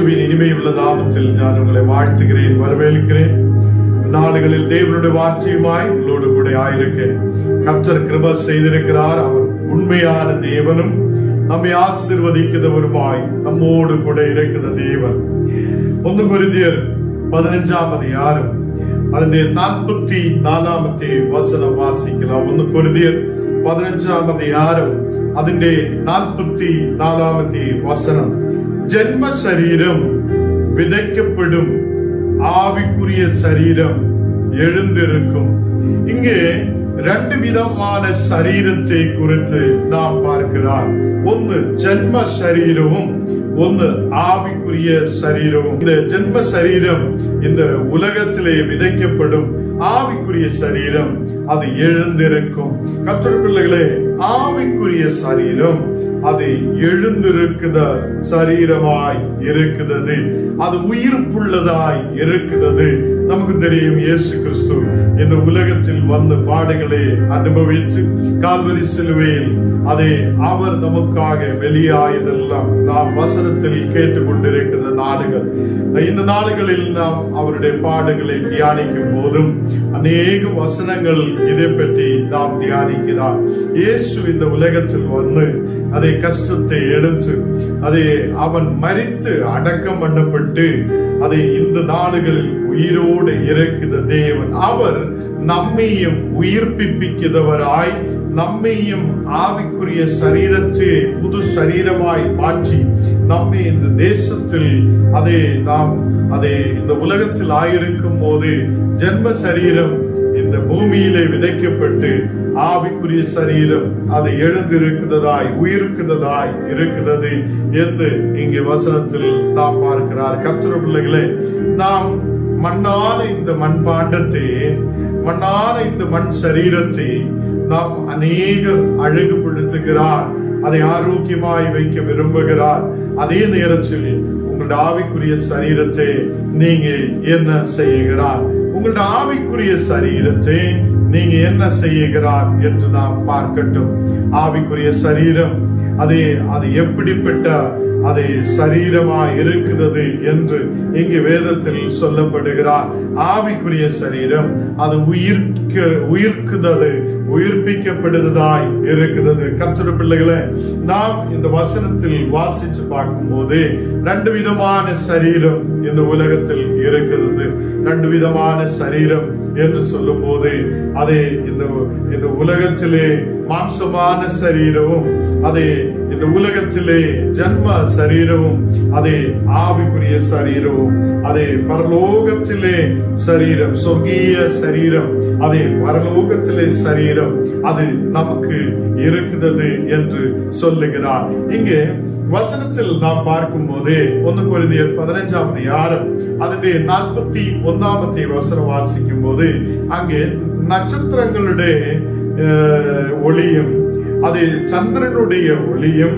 യേശുവിന് ഇനിമയുള്ള നാമത്തിൽ ഞാൻ ഉങ്ങളെ വാഴ്ത്തുകിറേൻ വരവേൽക്കിറേൻ നാളുകളിൽ ദൈവനുടെ വാർച്ചയുമായി ഉള്ളോട് കൂടെ ആയിരക്കെ. കപ്ചർ കൃപ ചെയ്തിരിക്കിറാർ അവർ ഉണ്മയാണ് ദേവനും നമ്മെ ആശീർവദിക്കുന്നവരുമായി നമ്മോട് കൂടെ ഇരക്കുന്ന ദേവൻ. ഒന്ന് കുരുതിയർ പതിനഞ്ചാമത് ആരം അതിന്റെ നാൽപ്പത്തി നാലാമത്തെ വസനം വാസിക്കലാം. ഒന്ന് കുരുതിയർ പതിനഞ്ചാമത് ആരം അതിന്റെ നാൽപ്പത്തി നാലാമത്തെ വസനം. ஜென்ம சரீரம் விதைக்கப்படும். ஆவிக்குரிய சரீரம் எழுந்திருக்கும். இங்கு ரெண்டு விதமான சரீரத்தை குறித்து நாம் பார்க்கிறார். ஒன்று ஜென்ம சரீரமும் ஒன்று ஆவிக்குரிய சரீரமும். இந்த ஜென்ம சரீரம் இந்த உலகத்திலே விதைக்கப்படும் ஆவிக்குரிய சரீரம். அது எழுந்திருக்கும். கற்ற பிள்ளைகளே ஆவிக்குரிய சரீரம் அது எழுந்திருக்குத சரீரமாய் இருக்கிறது அது உயிர்ப்புள்ளதாய் இருக்கிறது நமக்கு தெரியும் இயேசு கிறிஸ்து இந்த உலகத்தில் வந்த பாடுகளை அனுபவித்து கால்வரி சிலுவையில் அதை அவர் நமக்காக வெளியாயதெல்லாம் நாம் வசனத்தில் கேட்டுக்கொண்டிருக்கிற நாடுகள். இந்த நாடுகளில் நாம் அவருடைய பாடுகளை தியானிக்கும் போதும் அநேக வசனங்கள் இதை பற்றி நாம் தியானிக்கிறார். இயேசு இந்த உலகத்தில் வந்து அதை கஷ்டத்தை எடுத்து அதை அவன் மறித்து அடக்கம் பண்ணப்பட்டு அதை இந்த நாடுகளில் உயிரோடு இறக்குத தேவன். அவர் நம்மையும் உயிர்ப்பிப்பிக்கிறவராய் நம்மையும் ஆவிக்குரிய சரீரத்தை புது சரீரமாய் மாற்றி நம்மை இந்த தேசத்தில் அதை நாம் அதை இந்த உலகத்தில் ஆயிருக்கும் போது ஜென்ம சரீரம் இந்த பூமியிலே விதைக்கப்பட்டு ஆவிக்குரிய சரீரம் அது எழுந்திருக்கிறதாய் உயிருக்கிறதாய் இருக்கிறது என்று இங்கே வசனத்தில் நாம் பார்க்கிறார். கத்திர பிள்ளைகளே நாம் மண்ணான இந்த மண்பாண்டத்தை மண்ணான இந்த மண் சரீரத்தை நாம் அநேகர் அழகுபடுத்துகிறார். அதை ஆரோக்கியமாய் வைக்க விரும்புகிறார். அதே நேரத்தில் உங்களுடைய ஆவிக்குரிய சரீரத்தை நீங்க என்ன செய்கிறார்? உங்களுடைய ஆவிக்குரிய சரீரத்தை நீங்க என்ன செய்கிறார் என்று நாம் பார்க்கட்டும். ஆவிக்குரிய சரீரம் அது அது எப்படிப்பட்ட அது சரீரமா இருக்கிறது என்று இங்கு வேதத்தில் சொல்லப்படுகிறார். ஆவிக்குரிய சரீரம் அது உயிர்க்க உயிர்க்குதது உயிர்ப்பிக்கப்படுவதாய் இருக்கிறது கர்த்தர் பிள்ளைகளை நாம் இந்த வசனத்தில் வாசிச்சு பார்க்கும்போது ரெண்டு விதமான சரீரம் இந்த உலகத்தில் இருக்கிறது ரெண்டு விதமான சரீரம் என்று சொல்லும் போது அதை இந்த இந்த உலகத்திலே மாம்சமான சரீரமும் அதை இந்த உலகத்திலே ஜன்ம சரீரமும் அதே ஆவிக்குரிய சரீரமும் அதே பரலோகத்திலே சரீரம் சொர்க்கீய சரீரம் அதே பரலோகத்திலே சரீரம் அது நமக்கு இருக்கிறது என்று சொல்லுகிறார். இங்கே வசனத்தில் நாம் பார்க்கும் போது ஒன்று குறைந்தியர் பதினஞ்சாவது யாரும் அதனுடைய நாற்பத்தி ஒன்னாமத்தை வசனம் வாசிக்கும் போது அங்கே நட்சத்திரங்களுடைய ஒளியும் அது சந்திரனுடைய ஒளியும்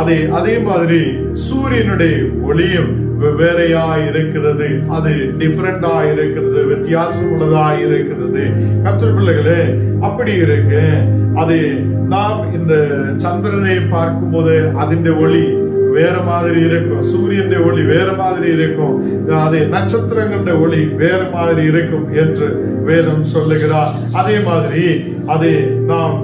அதே அதே மாதிரி சூரியனுடைய ஒளியும் வெவ்வேறையா இருக்கிறது. அது டிஃபரெண்டா இருக்கிறது வித்தியாசம் உள்ளதா இருக்கிறது. கத்தர் பிள்ளைகளே அப்படி இருக்கு அது நாம் இந்த சந்திரனை பார்க்கும்போது அதன் ஒளி வேற மாதிரி இருக்கும். சூரியன் ஒளி வேற மாதிரி இருக்கும். அதே நட்சத்திரங்கள ஒளி வேற மாதிரி இருக்கும் என்று வேதம் சொல்லுகிறார். அதே மாதிரி அதே நாம்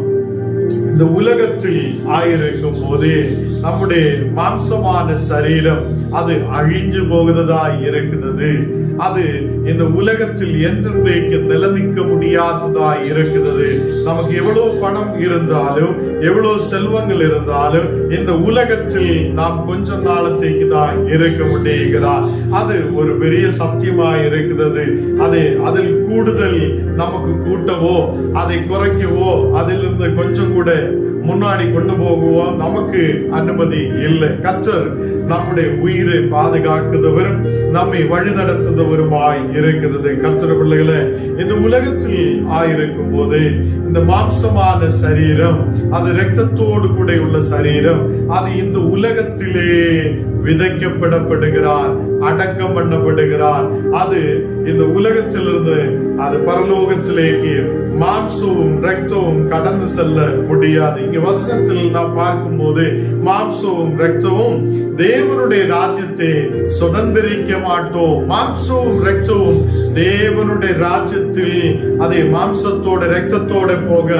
இந்த உலகத்தில் ஆயிருக்கும் போதே நம்முடைய மாம்சமான சரீரம் அது அழிஞ்சு போகிறதா இருக்கிறது. அது இந்த உலகத்தில் என்றென்றைக்கு நிலநிற்க முடியாததா இருக்கிறது. நமக்கு எவ்வளவு பணம் இருந்தாலும் எவ்வளவு செல்வங்கள் இருந்தாலும் இந்த உலகத்தில் நாம் கொஞ்ச நாளத்தைக்கு தான் இருக்க முடியுகிறார் அது ஒரு பெரிய சத்தியமா இருக்கிறது. அது அதில் கூடுதல் நமக்கு கூட்டவோ அதை குறைக்கவோ அதிலிருந்து கொஞ்சம் கூட முன்னாடி கொண்டு போகுவோம். நமக்கு அனுமதி இல்லை. கற்றர் நம்முடைய உயிரை பாதுகாக்குதவரும் நம்மை வழிநடத்துதவருமாய் இருக்கிறது. கற்ற பிள்ளைகளை இந்த உலகத்தில் ஆயிருக்கும் போது இந்த மாம்சமான சரீரம் அது ரத்தத்தோடு கூட உள்ள சரீரம் அது இந்த உலகத்திலே விதைக்கப்படப்படுகிறார் அடக்கம் பண்ணப்படுகிறார். அது இந்த உலகத்திலிருந்து அது பரலோகத்திலேக்கு மாம்சமும் ரத்தமும் கடந்து செல்ல முடியாது. இங்க வசனத்தில் நான் பார்க்கும்போது மாம்சமும் ரத்தமும் தேவனுடைய ராஜ்யத்தை சுதந்திரிக்க மாட்டோம். மாம்சமும் ரத்தமும் தேவனுடைய ராஜ்யத்தில் அதை மாம்சத்தோட ரத்தத்தோட போக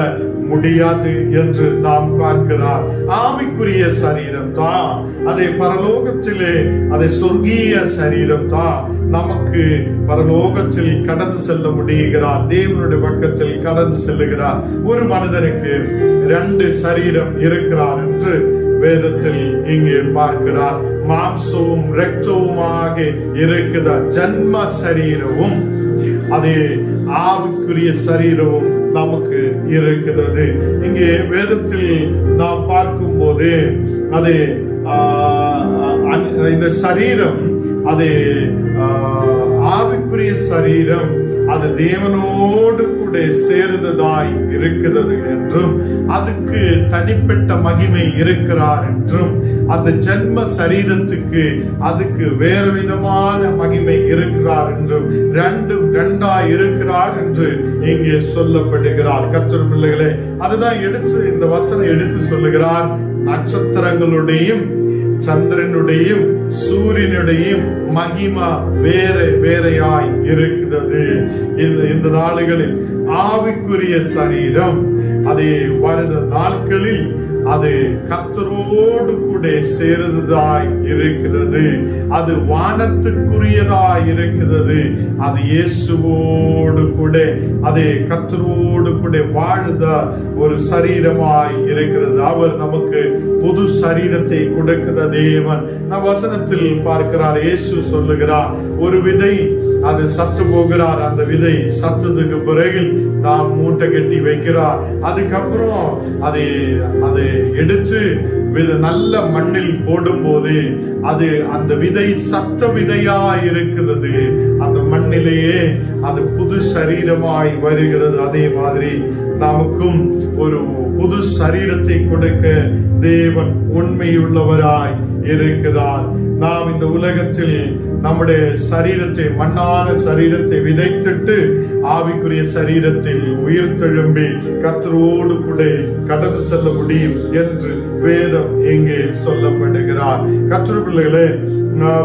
முடியாது என்று நாம் பார்க்கிறார். ஆவிக்குரிய சரீரம் தான் அதை பரலோகத்திலே அதை சொர்க்கீய சரீரம் தான் நமக்கு பரலோகத்தில் கடந்து செல்ல முடிகிறார். தேவனுடைய பக்கத்தில் கடந்து செல்லுகிறார். ஒரு மனிதனுக்கு ரெண்டு சரீரம் இருக்கிறார் என்று வேதத்தில் இங்கே பார்க்கிறார். மாம்சமும் ரத்தவுமாக இருக்கிற ஜன்ம சரீரமும் அதே ஆவிக்குரிய சரீரமும் நமக்கு இருக்கிறது. இங்கே வேதத்தில் நாம் பார்க்கும்போது அது ஆஹ், இந்த சரீரம் அது ஆஹ், ஆவிக்குரிய சரீரம் அது தேவனோடு கூட சேர்ந்ததாய் இருக்கிறது என்றும் அதுக்கு தனிப்பட்ட மகிமை இருக்கிறார் என்றும் அந்த ஜென்ம சரீரத்துக்கு அதுக்கு வேறு விதமான மகிமை இருக்கிறார் என்றும் ரெண்டும் ரெண்டா இருக்கிறார் என்று இங்கே சொல்லப்படுகிறார். கர்த்தர் பிள்ளைகளே அதுதான் எடுத்து இந்த வசனம் எடுத்து சொல்லுகிறார். நட்சத்திரங்களுடையும் சந்திரனுடையும் சூரியனுடையும் மகிமா வேற வேறையாய் இருக்கிறது. இந்த நாளுகளில் ஆவிக்குரிய சரீரம். அது வருத நாட்களில் அது கர்த்தரோடு கூட சேர்ந்ததாய் இருக்கிறது. அது வானத்துக்குரியதாய் இருக்கிறது. அது இயேசுவோடு கூட அது கர்த்தரோடு கூட வாழுத ஒரு சரீரமாய் இருக்கிறது. அவர் நமக்கு புது சரீரத்தை கொடுக்கிற தேவன். நம் வசனத்தில் பார்க்கிறார் இயேசு சொல்லுகிறார் ஒரு விதை அது சத்து போகிறார். அந்த விதை சத்ததுக்கு பிறகு நாம் மூட்டை கட்டி வைக்கிறார். அதுக்கப்புறம் அதை அதை எடுத்து நல்ல மண்ணில் போடும்போது அது அந்த விதை சத்த விதையா இருக்கிறது. அந்த மண்ணிலேயே அது புது சரீரமாய் வருகிறது. அதே மாதிரி நமக்கும் ஒரு புது சரீரத்தை கொடுக்க தேவன் உண்மையுள்ளவராய் இருக்கிறார். நாம் இந்த உலகத்தில் நம்முடைய சரீரத்தை மண்ணான சரீரத்தை விதைத்துட்டு ஆவிக்குரிய சரீரத்தில் உயிர் தெழும்பி கத்தரோடு கூட கடந்து செல்ல முடியும் என்று வேதம் இங்கே சொல்லப்படுகிறார். கற்று பிள்ளைகளே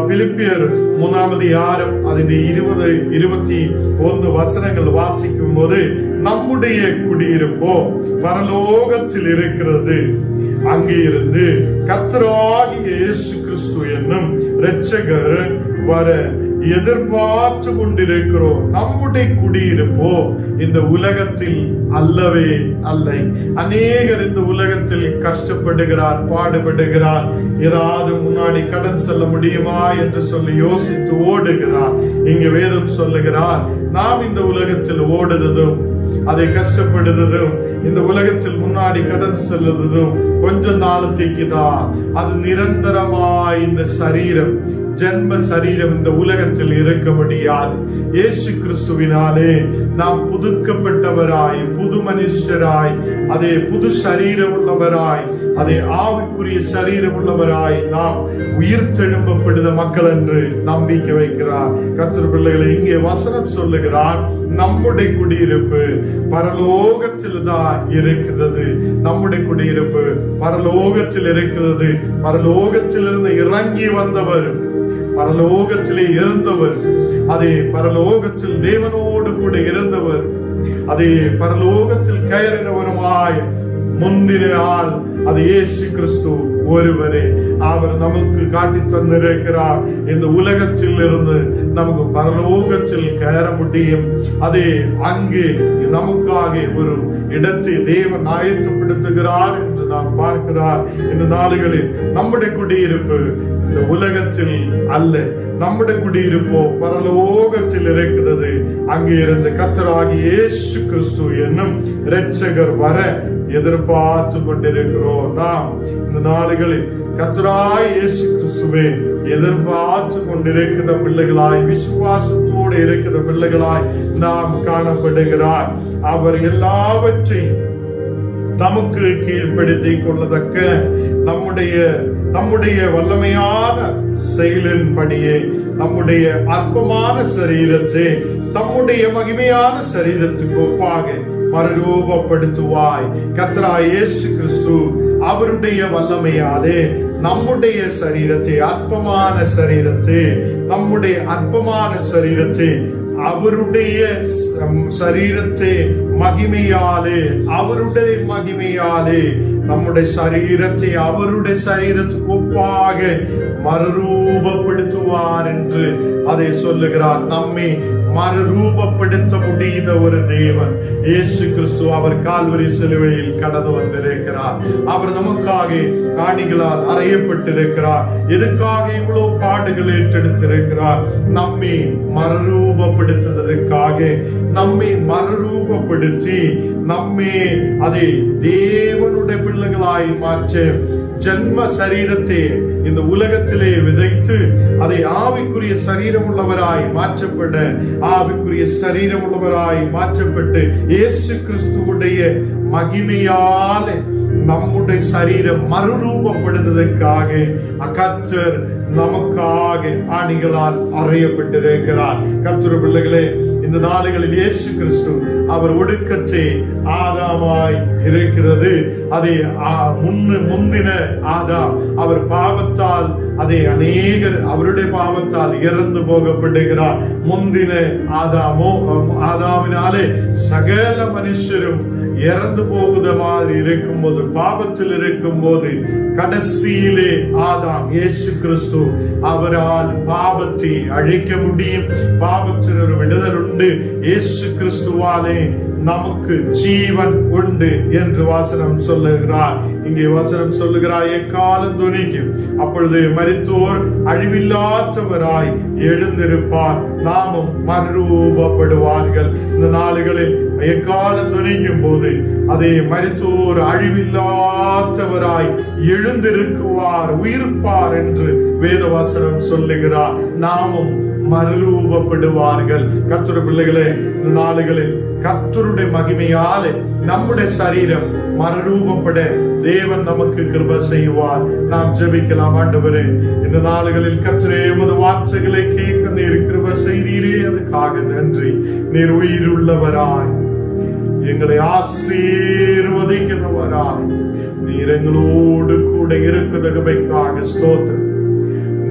பிலிப்பியர் மூணாவது யாரும் அதில் இருபது இருபத்தி ஒன்று வசனங்கள் வாசிக்கும் போது நம்முடைய குடியிருப்போ பரலோகத்தில் இருக்கிறது. அங்கே இருந்து கர்த்தராகிய இயேசு கிறிஸ்து என்னும் இரட்சகர் வர எதிர்பார்த்து கொண்டிருக்கிறோம். நம்முடைய குடியிருப்போ இந்த உலகத்தில் அல்லவே அல்ல. அநேகர் இந்த உலகத்தில் கஷ்டப்படுகிறார் பாடுபடுகிறார். ஏதாவது முன்னாடி கடன் செல்ல முடியுமா என்று சொல்லி யோசித்து ஓடுகிறார். இங்க வேதம் சொல்லுகிறார் நாம் இந்த உலகத்தில் ஓடுறதும் அதை கஷ்டப்படுறதும் இந்த உலகத்தில் முன்னாடி கடன் செல்லுறதும் கொஞ்ச நாளத்தைக்கு தான் அது நிரந்தரமாய் இந்த சரீரம் ஜென்ம சரீரம் இந்த உலகத்தில் இருக்க முடியாது இயேசு கிறிஸ்துவினாலே நாம் புதுக்கப்பட்டவராய் புது மனுஷராய் அதே புது சரீரம் உள்ளவராய் அதே ஆவிக்குரிய சரீரம் உள்ளவராய் நாம் உயிர் தெழும்பப்படுத மக்கள் என்று நம்பிக்கை வைக்கிறார். கத்திர பிள்ளைகளை இங்கே வசனம் சொல்லுகிறார் நம்முடைய குடியிருப்பு பரலோகத்தில் தான் இருக்கிறது. நம்முடைய குடியிருப்பு பரலோகத்தில் இருக்கிறது. பரலோகத்திலிருந்து இறங்கி வந்தவர் பரலோகத்திலே இருந்தவர் அதே பரலோகத்தில் தேவனோடு கூட இருந்தவர் அதே பரலோகத்தில் கயறினவருமாய் முந்தின ஆள் அது இயேசு கிறிஸ்து ஒருவரே. அவர் நமக்கு காட்டி தந்திருக்கிறார். இந்த உலகத்தில் இருந்து நமக்கு பரலோகத்தில் கயற முடியும். அதே அங்கே நமக்காக ஒரு இடத்தை தேவன் ஆயத்தப்படுத்துகிறார் என்று நாம் பார்க்கிறார். இந்த நாடுகளில் நம்முடைய குடியிருப்பு இந்த உலகத்தில் அல்ல. நம்முடைய குடியிருப்போ பரலோகத்தில் இருக்கிறது. அங்கே இருந்து கர்த்தராகி இயேசு கிறிஸ்து என்னும் இரட்சகர் வர எதிர்பார்த்து கொண்டிருக்கிறோம். நாம் இந்த நாடுகளில் கர்த்தராய் இயேசு கிறிஸ்துவே எதிர்பார்த்து கொண்டிருக்கிற பிள்ளைகளாய் விசுவாசத்தோடு இருக்கிற பிள்ளைகளாய் நாம் காணப்படுகிறார். அவர் எல்லாவற்றையும் தமக்கு கீழ்ப்படுத்திக் கொள்ளத்தக்க நம்முடைய தம்முடைய வல்லமையான செயலின்படியே நம்முடைய அற்பமான சரீரத்தை தம்முடைய மகிமையான சரீரத்துக்கு ஒப்பாக மறுரூபப்படுத்துவாய். கத்ரா இயேசு கிறிஸ்து அவருடைய வல்லமையாலே நம்முடைய சரீரத்தை அற்பமான சரீரத்தை நம்முடைய அற்பமான சரீரத்தை அவருடைய சரீரத்தை மகிமையாலே அவருடைய மகிமையாலே நம்முடைய சரீரத்தை அவருடைய சரீரத்துக்கு ஒப்பாக மறுரூபப்படுத்துவார் என்று அதை சொல்லுகிறார். நம்மை மறுரூபப்படுத்த முடிந்த ஒரு தேவன். இயேசு கிறிஸ்து அவர் கால்வரி சிலுவையில் கடந்து வந்திருக்கிறார். அவர் நமக்காக காணிகளால் அறையப்பட்டிருக்கிறார். எதுக்காக இவ்வளவு பாடுகள் ஏற்றெடுத்திருக்கிறார்? நம்மை மறுரூபப்படுத்துவதற்காக நம்மை மறுரூபப்படுத்தி நம்மை அதை தேவனுடைய பிள்ளைகளாய் மாற்ற ஜென்ம சரீரத்தை இந்த உலகத்திலே விதைத்து அதை ஆவிக்குரிய சரீரம் உள்ளவராய் மாற்றப்பட ஆவிக்குரிய சரீரம் உள்ளவராய் மாற்றப்பட்டு இயேசு கிறிஸ்துவுடைய மகிமையாலே நம்முடைய சரீரம் மறுரூபப்படுவதற்காக கர்த்தர் நமக்காக ஆணிகளால் அறியப்பட்டிருக்கிறார். கர்த்தர் பிள்ளைகளே இந்த நாடுகளில் இயேசு கிறிஸ்து அவர் ஒடுக்கத்தை ஆதாமாய் இருக்கிறது. அதை முன்னு முந்தின ஆதாம் அவர் பாவத்தால் அதை அநேகர் அவருடைய பாவத்தால் இறந்து போகப்படுகிறார். முந்தின ஆதாமோ ஆதாமினாலே சகல மனுஷரும் இறந்து போகுத மாதிரி இருக்கும் இருக்கும்போது பாவத்தில் இருக்கும்போது கடைசியிலே ஆதாம் இயேசு கிறிஸ்து அவரால் பாவத்தை அழிக்க முடியும். பாவத்தில் ஒரு விடுதல் உண்டு இயேசு கிறிஸ்துவாலே நமக்கு ஜீவன் உண்டு என்று வாசனம் சொல்லுகிறார். இங்கே வாசனம் சொல்லுகிறார் எக்காலம் துணிக்கும். அப்பொழுது மரித்தோர் அழிவில்லாதவராய் எழுந்திருப்பார். நாமும் மறுரூபப்படுவார்கள். இந்த நாடுகளில் எக்காலம் துணிக்கும் போது அதே மரித்தோர் அழிவில்லாதவராய் எழுந்திருக்குவார் உயிர்ப்பார் என்று வேதவாசனம் சொல்லுகிறார். நாமும் மறுரூபப்படுவார்கள். கர்த்தருடைய பிள்ளைகளே இந்த நாளுகளில் கர்த்தருடைய மகிமையாலே நம்முடைய சரீரம் மறுரூபப்பட தேவன் நமக்கு கிருப செய்வார். நாம் ஜெபிக்கலாம் ஆண்டவரே. இந்த நாளுகளில் கர்த்தரே உமது வார்த்தைகளை கேட்க நீர் கிருப செய்தீரே. அதுக்காக நன்றி. நீர் உயிர் உள்ளவராய் எங்களை ஆசீர்வதிக்கிறவராய். நீர் எங்களோடு கூட இருக்கிறதுக்காக ஸ்தோத்திரம்.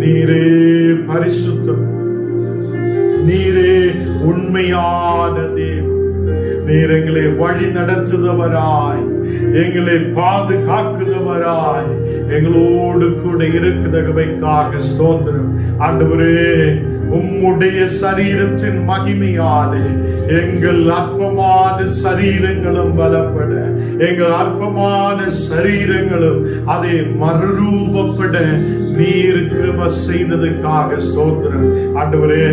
நீரே பரிசுத்தம். நீரே உண்மையான தேவன். நீர் எங்களை வழி நடத்துதவராய் எங்களை பாதுகாக்குதவராய் எங்களோடு கூட இருக்குதகவைக்காக ஸ்தோத்திரம். ஆண்டவரே உம்முடைய சரீரத்தின் மகிமையாலே எங்கள் அற்பமான சரீரங்களும் பலப்பட எங்கள் அற்பமான சரீரங்களும் அதை மறுரூபப்பட நீர் கிருப செய்ததுக்காக ஸ்தோத்திரம். ஆண்டவரே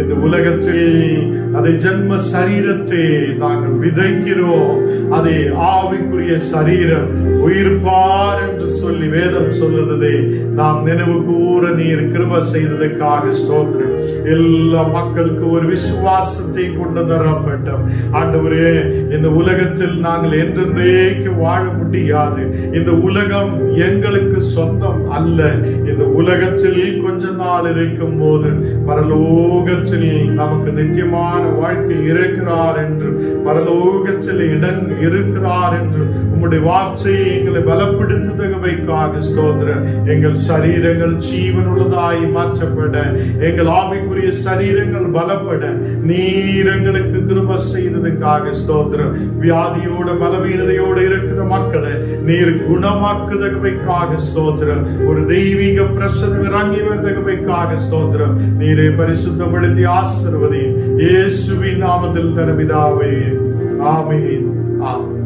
இந்த உலகத்தில் அதை ஜென்ம சரீரத்தை நாங்கள் விதைக்கிறோம். அதை ஆவிக்குரிய சரீரம் உயிர்ப்பார் என்று சொல்லி வேதம் சொல்லுதே நாம் நினைவு கூற நீர் கிருப செய்ததுக்காக ஸ்தோத்திரம். எல்லா மக்களுக்கு ஒரு விசுவாசத்தை கொண்டு தரப்பட்டோம். ஆண்டவரே இந்த உலகத்தில் நாங்கள் என்றென்றைக்கு வாழ முடியாது. இந்த உலகம் எங்களுக்கு சொந்தம் அல்ல. இந்த உலகத்தில் கொஞ்ச நாள் இருக்கும் போது பரலோகத்தில் நமக்கு நித்தியமான வாழ்க்கை இருக்கிறார் என்று பரலோகத்தில் இடம் இருக்கிறார் என்று உம்முடைய வார்த்தையை எங்களை பலப்படுத்துதகவைக்காக ஸ்தோத்திரம். எங்கள் சரீரங்கள் ஜீவனுள்ளதாய் மாற்றப்பட எங்கள் ஆவிக்குரிய சரீரங்கள் பலப்பட நீரங்களுக்கு கிருப செய்ததுக்காக ஸ்தோத்திரம். வியாதியோட பலவீனதையோடு இருக்கிற மக்களை நீர் குணமாக்குதகவைக்காக ஸ்தோத்திரம். ஒரு தெய்வீக பிரச பிரசனம் இறங்கி வந்தகவைக்காக ஸ்தோத்திரம் நீரை பரிசுத்தப்படுத்தி ஆசிர்வதி இயேசுவின் நாமத்தில் தரவிதாவே ஆமீன் ஆமீன்